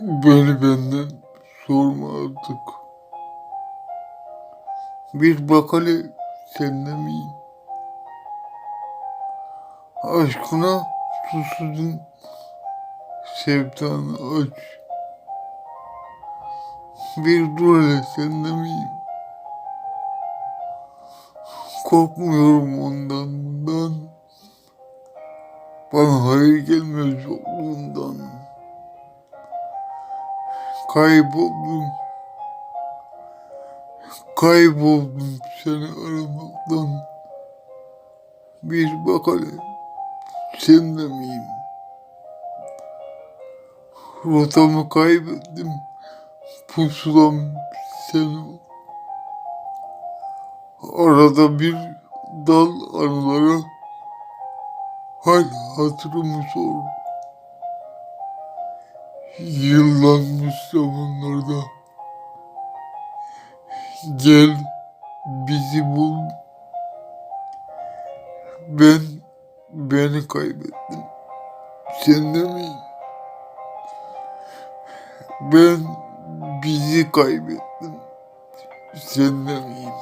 Beni benden sorma artık. Bir bak hele sende miyim? Aşkına susuzum. Sevdanı aç. Bir dur sende miyim? Korkmuyorum ondan bundan. Bana hayır gelmez yokluğundan. Kayboldum. Kayboldum seni aramaktan. Bir bak hele. Sen de miyim? Rotamı kaybettim. Pusulam sen ol. Arada bir dal anılara hal hatırımı sor. Yıllanmış zamanlarda gel bizi bul. Ben beni kaybettim. Sen de miyim? Ben bizi kaybettim. Sen de miyim?